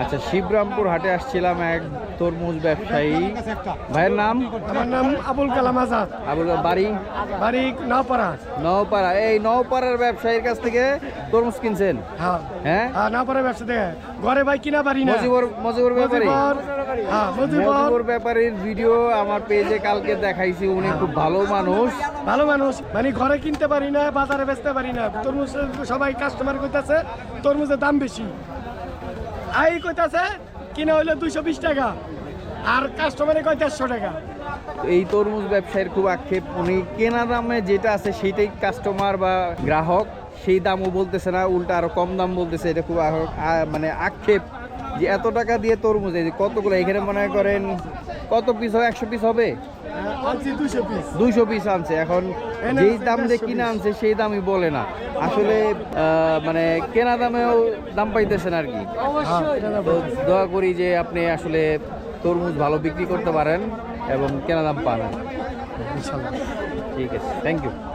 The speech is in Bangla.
আচ্ছা শিবরামপুর হাটে আসছিলাম এক তরমুজ ব্যবসায়ী। ভাইয়ের নাম? আমার নাম আবুল কালাম আজাদ। আবুল বাড়ি? বাড়ি নাপাড়া নওপাড়া। এই নওপাড়ার ব্যবসায়ীর কাছ থেকে তরমুজ কিনছেন? হ্যাঁ। হ্যাঁ? হ্যাঁ নাপাড়া ব্যবসা দেখে ঘরে ভাই কিনা পারি না। মজিবর মজিবর ব্যাপারী? মজিবর হ্যাঁ মজিবর। ব্যাপারীর ভিডিও আমার পেজে কালকে দেখাইছি উনি খুব ভালো মানুষ। ভালো মানুষ। মানে ঘরে কিনতে পারি না বাজারে বেচতে পারি না। তরমুজ সবাই কাস্টমার কইতাছে তরমুজের দাম বেশি। আই কইতাছে, কিনা হইলে দুইশো বিশ টাকা, আর কাস্টমারে কয় দেড়শো টাকা। এই তরমুজ ব্যবসায়ীর খুব আক্ষেপ। উনি কেনা দামে যেটা আছে সেইটাই কাস্টমার বা গ্রাহক, সেই দামও বলতেছে না, উল্টা আরও কম দাম বলতেছে, এটা খুব মানে আক্ষেপ। যে এত টাকা দিয়ে তরমুজ এই যে কতগুলো? এখানে মনে করেন কত পিস হবে? একশো পিস হবে? দুইশো পিস আনছে। এখন যেই দাম দিয়ে 150 কিনে আনছে সেই দামই বলে না। আসলে আহ, মানে কেনা দামেও দাম পাইতেছেন আর কি। তো দোয়া করি যে আপনি আসলে তরমুজ ভালো বিক্রি করতে পারেন এবং কেনা দাম পান ঠিক আছে থ্যাংক ইউ